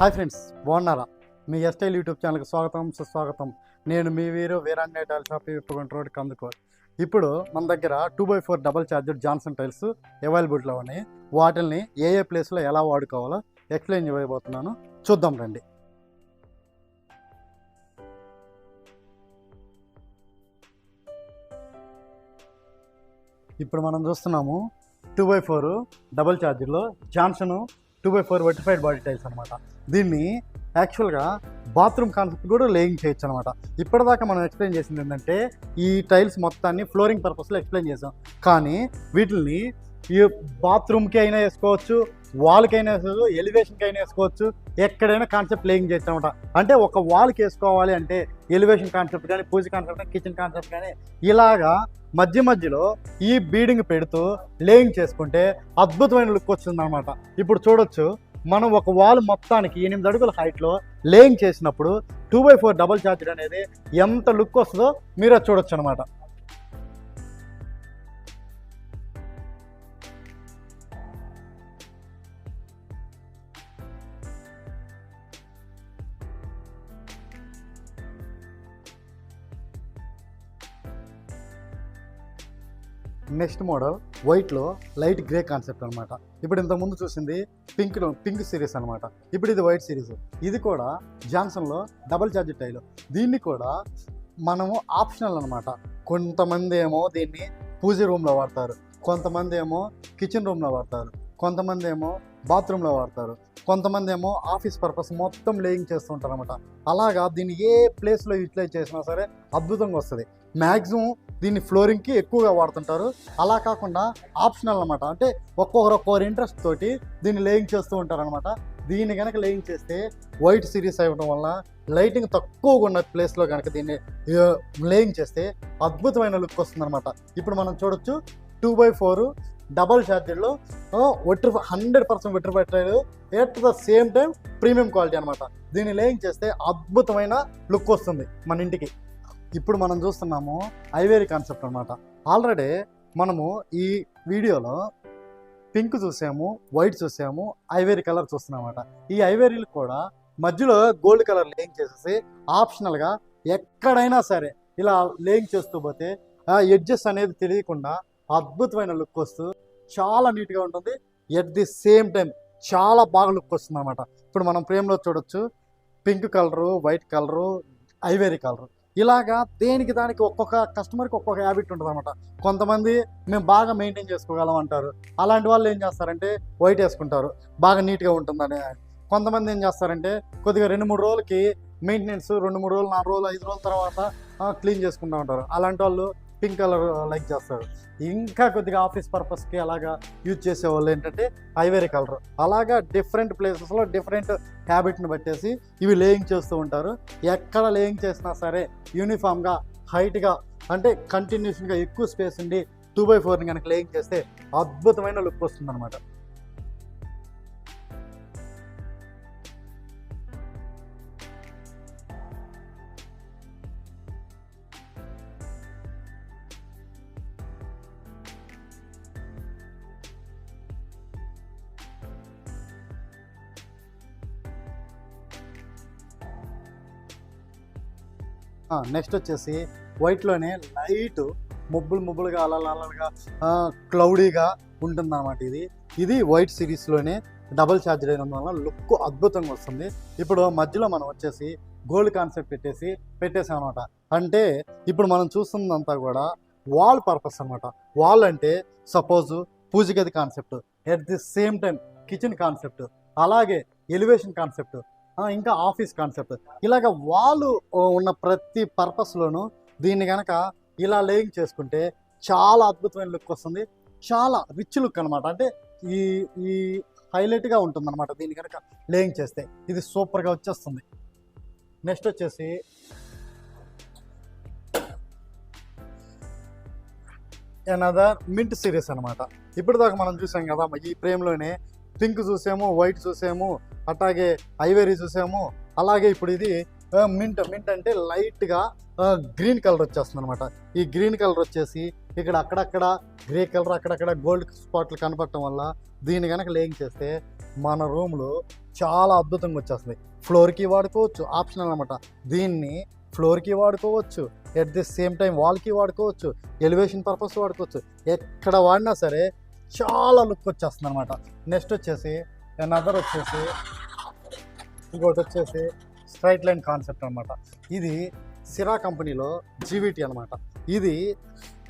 Hi friends బాగున్నారా? మీ ఎస్టైల్ YouTube ఛానల్కి స్వాగతం సుస్వాగతం. నేను మీ వీరు వీరాంజనేయ టైల్ షాప్ ఇప్పుడు రోడ్ కందుకో ఇప్పుడు మన దగ్గర two by four double charger Johnson tiles అవైలబిలిటీలో ఉన్నాయి. వాటిల్ని ఏ ఏ ప్లేస్లో ఎలా వాడుకోవాలో ఎక్స్ప్లెయిన్ చేయబోతున్నాను. చూద్దాం రండి. ఇప్పుడు మనం చూస్తున్నాము two by four double ఛార్జర్లో Johnson two by four vitrified body tiles అనమాట దీన్ని యాక్చువల్గా బాత్రూమ్ కాన్సెప్ట్ కూడా లేయింగ్ చేయొచ్చు అనమాట ఇప్పటిదాకా మనం ఎక్స్ప్లెయిన్ చేసింది ఏంటంటే ఈ టైల్స్ మొత్తాన్ని ఫ్లోరింగ్ పర్పస్లో ఎక్స్ప్లెయిన్ చేసాం. కానీ వీటిని ఈ బాత్రూమ్కి అయినా వేసుకోవచ్చు వాల్కైనా వేసుకోవచ్చు ఎలివేషన్కి అయినా వేసుకోవచ్చు ఎక్కడైనా కాన్సెప్ట్ ప్లేయింగ్ చేయొచ్చు అనమాట అంటే ఒక వాల్కి వేసుకోవాలి అంటే ఎలివేషన్ కాన్సెప్ట్ కానీ పూజ కాన్సెప్ట్ కానీ కిచెన్ కాన్సెప్ట్ కానీ ఇలాగా మధ్య మధ్యలో ఈ బీడింగ్ పెడుతూ లేయింగ్ చేసుకుంటే అద్భుతమైన లుక్ వస్తుంది అనమాట ఇప్పుడు చూడొచ్చు మనం ఒక వాల్ మొత్తానికి ఎనిమిది అడుగుల హైట్లో లేయింగ్ చేసినప్పుడు two by four double charger అనేది ఎంత లుక్ వస్తుందో మీరు అది చూడొచ్చు అనమాట నెక్స్ట్ మోడల్ వైట్లో లైట్ గ్రే కాన్సెప్ట్ అనమాట ఇప్పుడు ఇంత ముందు చూసింది పింక్ పింక్ సిరీస్ అనమాట ఇప్పుడు ఇది వైట్ సిరీస్. ఇది కూడా జాన్సన్లో డబల్ ఛార్జ్ టైల్. దీన్ని కూడా మనము ఆప్షనల్ అనమాట కొంతమంది ఏమో దీన్ని పూజ రూమ్లో వాడతారు. కొంతమంది ఏమో కిచెన్ రూమ్లో వాడతారు. కొంతమంది ఏమో బాత్రూంలో వాడతారు. కొంతమంది ఏమో ఆఫీస్ పర్పస్ మొత్తం లేయింగ్ చేస్తుంటారు అనమాట అలాగా దీన్ని ఏ ప్లేస్లో యూటిలైజ్ చేసినా సరే అద్భుతంగా వస్తుంది. మ్యాక్సిమం దీన్ని ఫ్లోరింగ్కి ఎక్కువగా వాడుతుంటారు. అలా కాకుండా ఆప్షనల్ అనమాట అంటే ఒక్కొక్కరు ఒక్కొక్కరు ఇంట్రెస్ట్ తోటి దీన్ని లేయింగ్ చేస్తూ ఉంటారు అనమాట దీన్ని కనుక లేయింగ్ చేస్తే వైట్ సిరీస్ అవ్వడం వల్ల లైటింగ్ తక్కువగా ఉన్న ప్లేస్లో కనుక దీన్ని లేయింగ్ చేస్తే అద్భుతమైన లుక్ వస్తుంది అనమాట ఇప్పుడు మనం చూడొచ్చు టూ బై ఫోర్ డబల్ ఛార్జర్లో ఒట్రి హండ్రెడ్ పర్సెంట్ ఒట్రి పెట్టలేదు at the same time premium quality అనమాట దీన్ని లేయింగ్ చేస్తే అద్భుతమైన లుక్ వస్తుంది మన ఇంటికి. ఇప్పుడు మనం చూస్తున్నాము ఐవేరీ కాన్సెప్ట్ అనమాట ఆల్రెడీ మనము ఈ వీడియోలో పింక్ చూసాము వైట్ చూసాము ఐవేరీ కలర్ చూస్తున్నామన్నమాట. ఈ ఐవేరీలు కూడా మధ్యలో గోల్డ్ కలర్ లేయింగ్ చేసేసి ఆప్షనల్గా ఎక్కడైనా సరే ఇలా లేయింగ్ చేస్తూ పోతే ఎడ్జెస్ అనేది తెలియకుండా అద్భుతమైన లుక్ వస్తుంది చాలా నీట్గా ఉంటుంది. ఎట్ ది సేమ్ టైం చాలా బాగా లుక్ వస్తుంది అనమాట ఇప్పుడు మనం ఫ్రేమ్లో చూడొచ్చు. Pink colour white colour ivory colour ఇలాగా దేనికి దానికి ఒక్కొక్క కస్టమర్కి ఒక్కొక్క హ్యాబిట్ ఉంటుంది అనమాట కొంతమంది మేము బాగా మెయింటైన్ చేసుకోగలం అంటారు. అలాంటి వాళ్ళు ఏం చేస్తారంటే వైట్ వేసుకుంటారు. బాగా నీట్గా ఉంటుందని. కొంతమంది ఏం చేస్తారంటే కొద్దిగా రెండు మూడు రోజులకి మెయింటెనెన్స్ రెండు మూడు రోజులు నాలుగు రోజులు ఐదు రోజుల తర్వాత క్లీన్ చేసుకుంటూ ఉంటారు. అలాంటి వాళ్ళు పింక్ కలర్ లైక్ చేస్తారు. ఇంకా కొద్దిగా ఆఫీస్ పర్పస్కి అలాగా యూజ్ చేసే వాళ్ళు ఏంటంటే ఐవేరీ కలర్. అలాగా డిఫరెంట్ ప్లేసెస్లో డిఫరెంట్ హ్యాబిట్ని బట్టేసి ఇవి లేయింగ్ చేస్తూ ఉంటారు. ఎక్కడ లేయింగ్ చేసినా సరే యూనిఫామ్గా హైట్గా అంటే కంటిన్యూషన్గా ఎక్కువ స్పేస్ ఉండి టూ బై ఫోర్ని కనుక లేయింగ్ చేస్తే అద్భుతమైన లుక్ వస్తుందన్నమాట. నెక్స్ట్ వచ్చేసి వైట్లోనే లైట్ ముబ్బులు ముబ్బులుగా అలలగా క్లౌడీగా ఉంటుంది అనమాట ఇది. ఇది వైట్ సిరీస్లోనే డబుల్ ఛార్జర్ అయిన వల్ల లుక్ అద్భుతంగా వస్తుంది. ఇప్పుడు మధ్యలో మనం వచ్చేసి గోల్డ్ కాన్సెప్ట్ పెట్టేసి పెట్టేసాం అనమాట అంటే ఇప్పుడు మనం చూస్తున్నదంతా కూడా వాల్ పర్పస్ అనమాట వాల్ అంటే సపోజ్ పూజ గది concept at the same time kitchen concept అలాగే ఎలివేషన్ కాన్సెప్ట్ ఇంకా ఆఫీస్ కాన్సెప్ట్. ఇలాగ వాళ్ళు ఉన్న ప్రతి పర్పస్లోనూ దీన్ని కనుక ఇలా లేయింగ్ చేసుకుంటే చాలా అద్భుతమైన లుక్ వస్తుంది. చాలా రిచ్ లుక్ అనమాట అంటే ఈ ఈ హైలైట్గా ఉంటుంది అనమాట దీన్ని కనుక లేయింగ్ చేస్తే. ఇది సూపర్గా వచ్చేస్తుంది. నెక్స్ట్ వచ్చేసి ఎనదర్ మింట్ సిరీస్ అనమాట ఇప్పుడు దాకా మనం చూసాం కదా ఈ ప్రేమ్లోనే పింక్ చూసాము వైట్ చూసాము అట్లాగే ఐవేరీ చూసాము. అలాగే ఇప్పుడు ఇది మింట్ మింట్ అంటే లైట్గా గ్రీన్ కలర్ వచ్చేస్తుంది అనమాట ఈ గ్రీన్ కలర్ వచ్చేసి ఇక్కడ అక్కడక్కడ గ్రే కలర్ అక్కడక్కడ గోల్డ్ స్పాట్లు కనపడటం వల్ల దీన్ని కనుక లేయింగ్ చేస్తే మన రూమ్లో చాలా అద్భుతంగా వచ్చేస్తుంది. ఫ్లోర్కి వాడుకోవచ్చు ఆప్షనల్ అనమాట దీన్ని ఫ్లోర్కి వాడుకోవచ్చు ఎట్ ది సేమ్ టైం వాల్కి వాడుకోవచ్చు ఎలివేషన్ పర్పస్ వాడుకోవచ్చు. ఎక్కడ వాడినా సరే చాలా లుక్ వచ్చేస్తుంది అనమాట నెక్స్ట్ వచ్చేసి అదర్ వచ్చేసి ఇంకోటి వచ్చేసి స్ట్రైట్ లైన్ కాన్సెప్ట్ అనమాట ఇది సిరా కంపెనీలో జీవిటీ అనమాట ఇది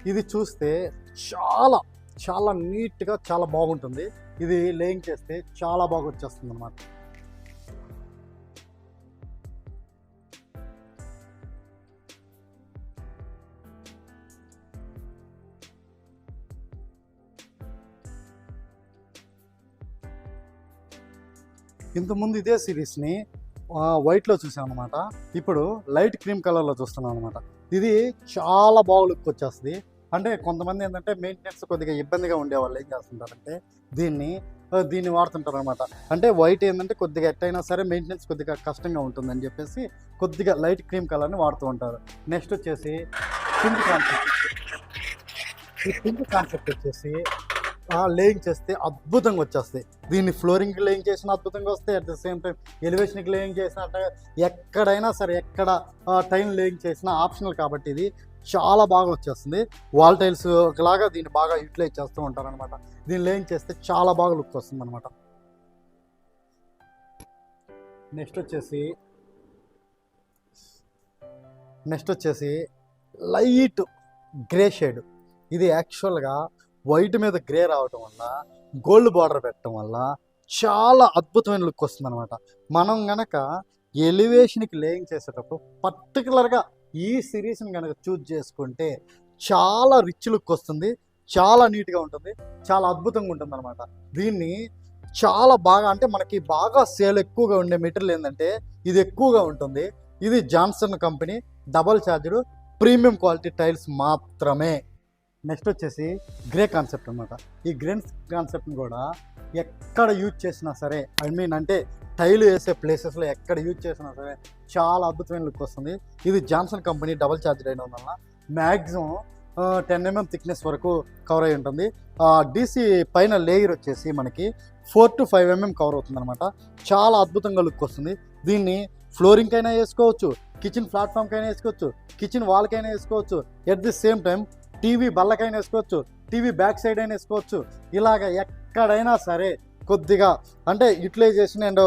ఇది చూస్తే చాలా చాలా నీట్గా చాలా బాగుంటుంది. ఇది లేయింగ్ చేస్తే చాలా బాగా వచ్చేస్తుంది అనమాట ఇంతకుముందు ఇదే సిరీస్ని వైట్లో చూసాను అనమాట ఇప్పుడు లైట్ క్రీమ్ కలర్లో చూస్తున్నాం అనమాట ఇది చాలా బాగా వచ్చేస్తుంది. అంటే కొంతమంది ఏంటంటే మెయింటెనెన్స్ కొద్దిగా ఇబ్బందిగా ఉండేవాళ్ళు ఏం చేస్తుంటారంటే దీన్ని దీన్ని వాడుతుంటారు అనమాట అంటే వైట్ ఏంటంటే కొద్దిగా ఎట్టయినా సరే మెయింటెనెన్స్ కొద్దిగా కష్టంగా ఉంటుందని చెప్పేసి కొద్దిగా లైట్ క్రీమ్ కలర్ని వాడుతూ ఉంటారు. నెక్స్ట్ వచ్చేసి పింక్ కాన్సెప్ట్ ఈ పింక్ కాన్సెప్ట్ వచ్చేసి లేయింగ్ చేస్తే అద్భుతంగా వచ్చేస్తాయి. దీన్ని ఫ్లోరింగ్కి లేయింగ్ చేసిన అద్భుతంగా వస్తాయి. అట్ ద సేమ్ టైం ఎలివేషన్కి లేయింగ్ చేసిన ఎక్కడైనా సరే ఎక్కడ టైం లేయింగ్ చేసినా ఆప్షనల్ కాబట్టి ఇది చాలా బాగా వచ్చేస్తుంది. వాల్ టైల్స్ లాగా దీన్ని బాగా యూటిలైజ్ చేస్తూ ఉంటారనమాట దీన్ని లేయింగ్ చేస్తే చాలా బాగా లుక్ వస్తుంది అనమాట నెక్స్ట్ వచ్చేసి నెక్స్ట్ వచ్చేసి లైట్ గ్రే షేడ్. ఇది యాక్చువల్గా వైట్ మీద గ్రే రావటం వల్ల గోల్డ్ బార్డర్ పెట్టడం వల్ల చాలా అద్భుతమైన లుక్ వస్తుంది అనమాట మనం గనక ఎలివేషన్కి లేయింగ్ చేసేటప్పుడు పర్టికులర్గా ఈ సిరీస్ని కనుక చూజ్ చేసుకుంటే చాలా రిచ్ లుక్ వస్తుంది చాలా నీట్గా ఉంటుంది చాలా అద్భుతంగా ఉంటుంది అనమాట దీన్ని చాలా బాగా అంటే మనకి బాగా సేల్ ఎక్కువగా ఉండే మెటీరియల్ ఏంటంటే ఇది ఎక్కువగా ఉంటుంది. ఇది Johnson company double charger premium quality tiles మాత్రమే. నెక్స్ట్ వచ్చేసి గ్రే కాన్సెప్ట్ అనమాట ఈ గ్రే కాన్సెప్ట్ని కూడా ఎక్కడ యూజ్ చేసినా సరే ఐ మీన్ అంటే టైల్ వేసే ప్లేసెస్లో ఎక్కడ యూజ్ చేసినా సరే చాలా అద్భుతమైన లుక్ వస్తుంది. ఇది జాన్సన్ కంపెనీ డబల్ ఛార్జ్ అయిన వల్ల మ్యాక్సిమం టెన్ ఎంఎం థిక్నెస్ వరకు కవర్ అయి ఉంటుంది. డీసీ పైన లేయర్ వచ్చేసి మనకి four to five mm cover అవుతుంది అనమాట చాలా అద్భుతంగా లుక్ వస్తుంది. దీన్ని ఫ్లోరింగ్కైనా అయినా వేసుకోవచ్చు కిచెన్ ప్లాట్ఫామ్కి అయినా వేసుకోవచ్చు కిచెన్ వాల్కైనా వేసుకోవచ్చు. At the same time TV బల్లకైనా వేసుకోవచ్చు టీవీ బ్యాక్ సైడ్ అయినా వేసుకోవచ్చు. ఇలాగ ఎక్కడైనా సరే కొద్దిగా అంటే యూటిలైజేషన్ అండ్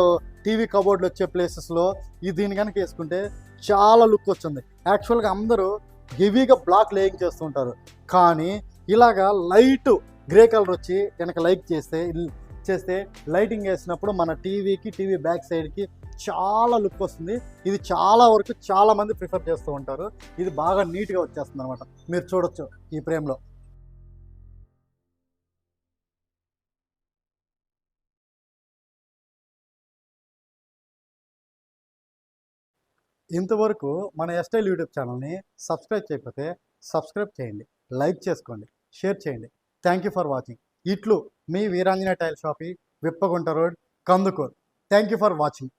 టీవీ కబోర్డ్లు వచ్చే ప్లేసెస్లో ఇది దీన్ని కనుక వేసుకుంటే చాలా లుక్ వచ్చింది యాక్చువల్గా అందరూ హెవీగా బ్లాక్ లేయింగ్ చేస్తుంటారు కానీ ఇలాగా లైట్ గ్రే కలర్ వచ్చి కనుక లైక్ చేస్తే ఇల్- లైటింగ్ వేసినప్పుడు మన టీవీకి టీవీ బ్యాక్ సైడ్కి చాలా లుక్ వస్తుంది. ఇది చాలా వరకు చాలా మంది ప్రిఫర్ చేస్తూ ఉంటారు. ఇది బాగా నీట్గా వచ్చేస్తుంది అనమాట మీరు చూడొచ్చు ఈ ఫ్రేమ్లో. ఇంతవరకు మన ఎస్టైల్ యూట్యూబ్ ఛానల్ని సబ్స్క్రైబ్ చేయకపోతే సబ్స్క్రైబ్ చేయండి. లైక్ చేసుకోండి. షేర్ చేయండి. Thank you for watching. ఇట్లు మీ Veeranjane tile షాపి Vippagunta road Kandukur. Thank you for watching